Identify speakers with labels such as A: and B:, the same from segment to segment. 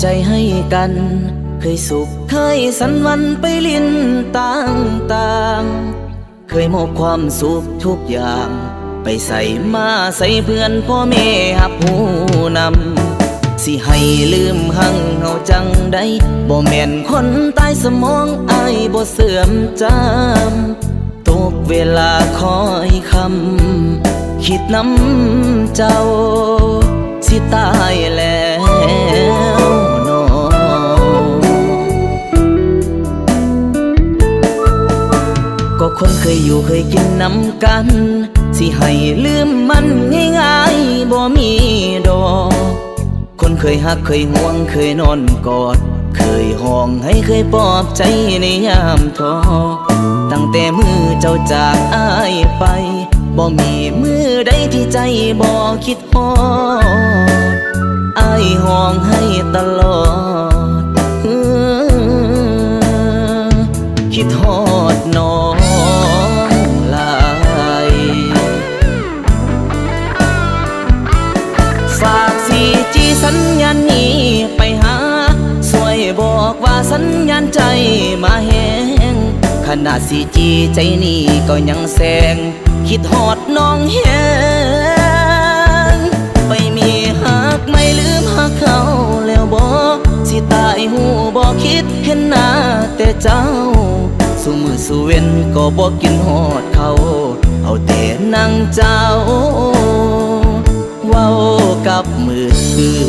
A: ใจให้กัน เคยสุขเคยสันวันไปลินต่างต่างเคยมอบความสุขทุกอย่าง ไปใส่มาใส่เพื่อนพ่อแม่หับหูนำสิให้ลืมหังเฮาจังได้บ่แม่นคนตายสมองอายบ่เสื่อมจำตกเวลาคอยคำคิดน้ำเจ้า สิตา คนเคยอยู่เคยกินน้ำกัน สิให้ลืมมันง่ายๆบ่มีดอก คนเคยหักเคยห่วงเคยนอนกอด เคยห้องให้เคยปลอบใจในยามท้อตั้งแต่มือเจ้าจากอายไปบ่มีมือใดที่ใจบ่คิดฮอดอายห้องให้ตลอดคิดฮอดนอง สัญญาณนี้ไปหา สวยบอกว่าสัญญาณใจมาแหงขนาดสีจีใจนี่ก็ยังแสง คิดหอดน้องแหงไปมีหักไม่ลืมหักเขาแล้วบอกสิตายหูบอกคิดเห็นหน้าแต่เจ้าสุมือสุเว้นก็บอกกินหอดเขา เอาแต่นั่งเจ้า เว้ากับมือถือ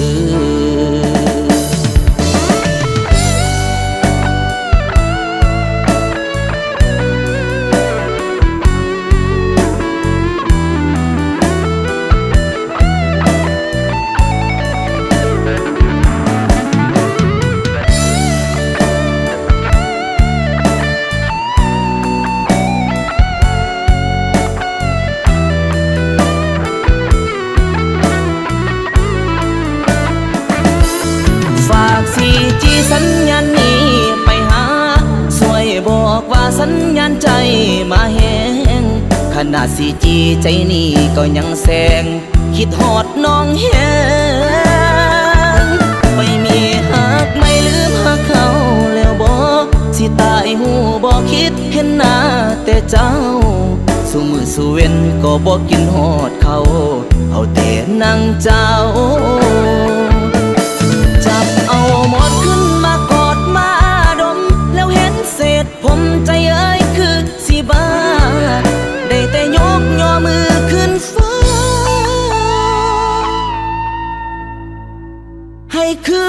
A: นาดสีจีใจนี่ก็ยังแสง คิดหอดน้องแหงไม่มีหักไม่ลืมหักเขาแล้วบอกสิตายหูบอกคิดเห็นหน้าแต่เจ้า สุมือสุเวนก็บอกกินหอดเขา เอาแต่นั่งเจ้า 그